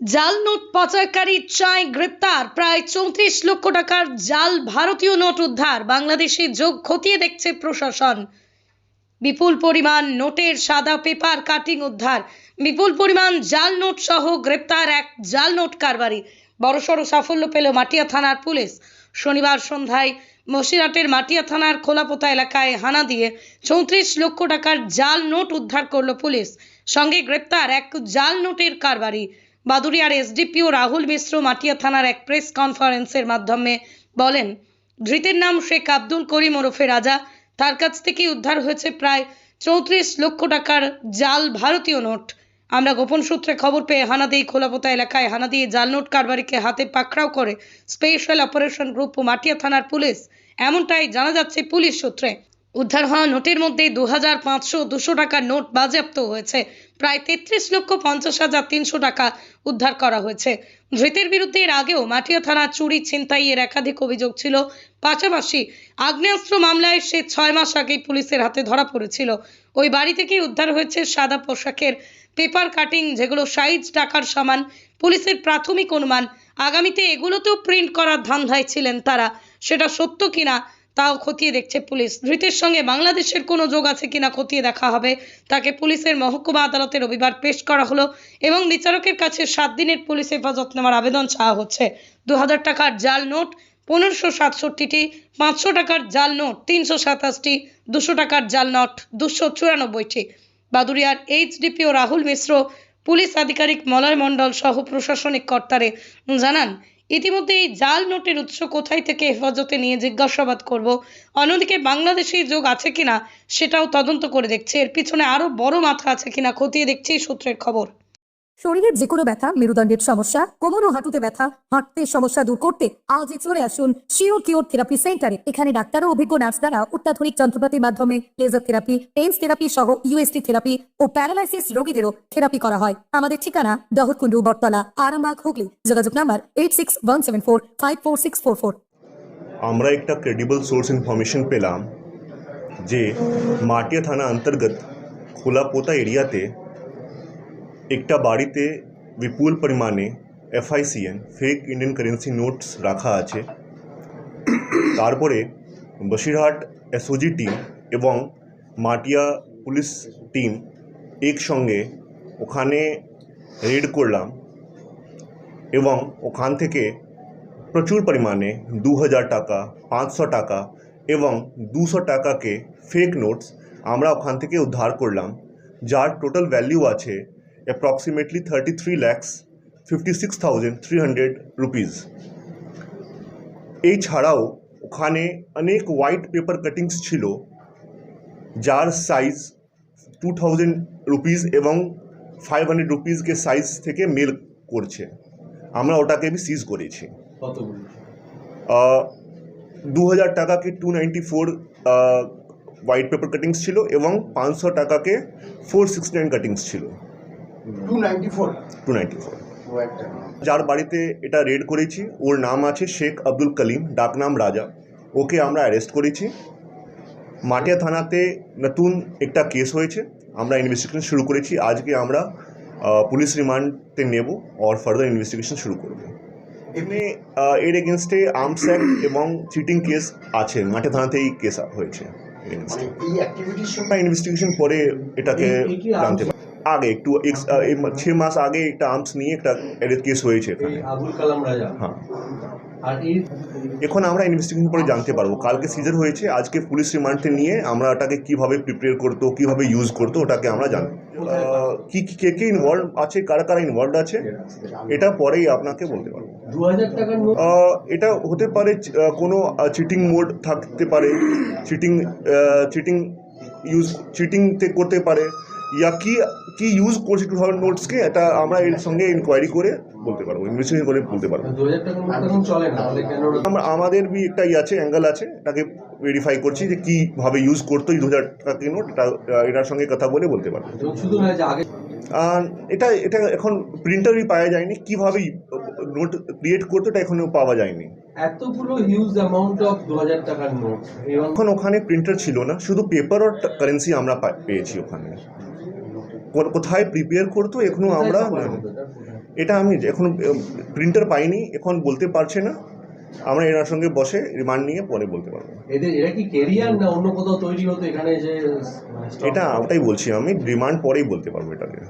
জাল নোট পাচারকারী চায় গ্রেপ্তার। প্রায় চৌত্রিশ লক্ষ টাকার জাল ভারতীয় নোট উদ্ধার। বাংলাদেশে যোগ খতিয়ে দেখছে প্রশাসন। বিপুল পরিমাণ নোটের সাদা পেপার কাটিং উদ্ধার। বিপুল পরিমাণ জাল নোট সহ গ্রেপ্তার এক জাল নোট কারবারি। বড়সড় সাফল্য পেল মাটিয়া থানার পুলিশ। শনিবার সন্ধ্যায় মসিরাটের মাটিয়া থানার খোলাপোতা এলাকায় হানা দিয়ে চৌত্রিশ লক্ষ টাকার জাল নোট উদ্ধার করল পুলিশ। সঙ্গে গ্রেপ্তার এক জাল নোটের কারবারি। বাদুরিয়ার এসডিপিও রাহুল মিশ্র মাটিয়া থানার এক প্রেস কনফারেন্সের মাধ্যমে বলেন, ধৃতের নাম শেখ আব্দুল করিম ওরফে রাজা। তার কাছ থেকে উদ্ধার হয়েছে প্রায় চৌত্রিশ লক্ষ টাকার জাল ভারতীয় নোট। আমরা গোপন সূত্রে খবর পেয়ে হানাদি খোলাপোতা এলাকায় হানা দিয়ে জাল নোট কারবারিকে হাতে পাকড়াও করে স্পেশাল অপারেশন গ্রুপ ও মাটিয়া থানার পুলিশ। এমনটাই জানা যাচ্ছে পুলিশ সূত্রে। উদ্ধার হওয়া নোটের মধ্যে দু হাজার পাঁচশো দুশো টাকার নোট বাজেয়াপ্ত হয়েছে। প্রায় তেত্রিশ লক্ষ পঞ্চাশ হাজার তিনশো টাকা উদ্ধার করা হয়েছে। ধৃতের বিরুদ্ধে এর আগেও মাটিয়া থানা চুরি ছিনতাইয়ের একাধিক অভিযোগ ছিল। পাশাপাশি আগ্নেয়াস্ত্র মামলায় সে ছয় মাস আগেই পুলিশের হাতে ধরা পড়েছিল। ওই বাড়ি থেকেই উদ্ধার হয়েছে সাদা পোশাকের পেপার কাটিং, যেগুলো সাইজ, টাকার সমান, পুলিশের প্রাথমিক অনুমান। আগামীতে এগুলোতেও প্রিন্ট করার ধান্ধায় ছিলেন তারা। সেটা সত্য কিনা তাও খতিয়ে দেখছে পুলিশ। ধৃতের সঙ্গে বাংলাদেশের কোনো যোগ আছে কিনা খতিয়ে দেখা হবে, তাকে পুলিশের মহকুমা আদালতে রবিবার পেশ করা হলো এবং বিচারকের কাছে সাত দিনের পুলিশ হেফাজত নেওয়ার আবেদন চাওয়া হচ্ছে। দু হাজার টাকার জাল নোট, পনেরোশো সাতষট্টিটি, পাঁচশো টাকার জাল নোট, তিনশো সাতাশটি, দুশো টাকার জাল নোট, দুশো চুরানব্বইটি। বাদুরিয়ার এইচডিপিও রাহুল মিশ্র, পুলিশ আধিকারিক মলয় মণ্ডল সহ প্রশাসনিক কর্তারে জানান ইতিমধ্যে এই জাল নোটের উৎস কোথায় থেকে হেফাজতে নিয়ে জিজ্ঞাসাবাদ করব। অন্যদিকে বাংলাদেশে যোগ আছে কিনা সেটাও তদন্ত করে দেখছে। এর পিছনে আরও বড় মাথা আছে কিনা খতিয়ে দেখছে এই সূত্রের খবর। শরীরের যে কোনো ব্যথা, মেরুদণ্ডের সমস্যা কোমর ও হাঁটুতে ব্যথা, হাঁটতে সমস্যা দূর করতে আজই চলে আসুন শিওর কিওর থেরাপি সেন্টারে এখানে ডাক্তার ও অভিজ্ঞ নার্স দ্বারা অত্যাধুনিক যন্ত্রপাতির মাধ্যমে লেজার থেরাপি টেন্স থেরাপি সহ ইউএসটি থেরাপি ও প্যারালাইসিস রোগীদেরও থেরাপি করা হয়। আমাদের ঠিকানা দহরকুন্ডু বটতলা, আরামবাগ, হুগলি। যোগাযোগ number eight six one seven four five four six four four আমরা একটা ক্রেডিবল সোর্স ইনফরমেশন পেলাম যে মাটিয়া থানা অন্তর্গত খোলাপোতা এরিয়াতে একটা বাড়িতে বিপুল পরিমাণে FICN fake Indian currency notes রাখা আছে তারপরে বসিরহাট এসওজি টিম এবং মাটিয়া পুলিশ টিম একসঙ্গে ওখানে রেড করলাম এবং ওখান থেকে প্রচুর পরিমাণে দু হাজার টাকা পাঁচশো টাকা এবং দুশো টাকাকে ফেক নোটস আমরা ওখান থেকে উদ্ধার করলাম যার টোটাল ভ্যালিউ আছে approximately thirty three lakhs fifty six thousand three hundred rupees এছাড়াও ওখানে অনেক হোয়াইট পেপার কাটিংস ছিল যার সাইজ টু থাউজেন্ড রুপিস এবং ফাইভ হান্ড্রেড রুপিসকে সাইজ থেকে মেল করছে। আমরা ওটাকে আমি সিজ করেছি। দু হাজার টাকাকে two ninety four white paper cuttings ছিল এবং পাঁচশো টাকাকে ফোর সিক্সটি নাইন কাটিংস ছিল। Two ninety four two ninety four যার বাড়িতে এটা রেড করেছি ওর নাম আছে শেখ আব্দুল কলিম ডাকনাম রাজা। ওকে আমরা অ্যারেস্ট করেছি। মাটিয়া থানাতে নতুন একটা কেস হয়েছে আমরা ইনভেস্টিগেশন শুরু করেছি। আজকে আমরা পুলিশ রিমান্ডে নেব আর ফার্দার ইনভেস্টিগেশন শুরু করব। এমনি এর এগেনস্টে আর্মস অ্যাক্ট এবং চিটিং কেস আছে। মাটিয়া থানাতেই কেস হয়েছে। মানে এই ইনভেস্টিগেশন পরে এটাকে এই- এই জানতে পারি আগে একটু ম- ছ মাস আগে একটা আর্মস নিয়ে একটা কেস হয়েছে এখানে। হ্যাঁ। এখন আমরা ইনভেস্টিগেশন করে জানতে পারব। কালকে সিজার হয়েছে আজকে পুলিশ রিমান্ডে নিয়ে আমরা ওটাকে কীভাবে প্রিপেয়ার করতো কীভাবে ইউজ করতো ওটাকে আমরা আহ, কি কি- কে কে ইনভলভ আছে কারা কারা ইনভলভ আছে এটা পরেই আপনাকে বলতে পারব। এটা হতে পারে কোনো চিটিং মোড থাকতে পারে চিটিং চিটিং ইউজ চিটিংতে করতে পারে ইয়া কি কি ইউজ করছে টু থাউজেন্ড নোটসকে এটা আমরা এর সঙ্গে ইনকোয়ারি করে বলতে পারব ইনভেস্টিগেশন করে বলতে পারব। আমাদের বি একটা ই আছে অ্যাঙ্গেল আছে এটাকে ভেরিফাই করছি যে কীভাবে ইউজ করতো দু হাজার টাকা নোট এটা এটার সঙ্গে কথা বলে বলতে পারব। এটা এটা এখন প্রিন্টারই পাওয়া যায়নি কীভাবে নোট ক্রিয়েট করতো এটা এখনও পাওয়া যায়নি। এতগুলো হিউজ অ্যামাউন্ট অফ দু হাজার টাকার নোট এখন ওখানে প্রিন্টার ছিল না শুধু পেপার আর কারেন্সি আমরা পেয়েছি ওখানে। কোথায় প্রিপেয়ার করতো এখনও আমরা এটা আমি এখন প্রিন্টার পাইনি এখন বলতে পারছে না। আমরা এনার সঙ্গে বসে রিমান্ড নিয়ে পরে বলতে পারব। এদের এরা কি কেরিয়ার না অন্য কোথাও তৈরি হতো এখানে যে মানে এটা? ওটাই বলছি আমি রিমান্ড পরেই বলতে পারব এটাকে।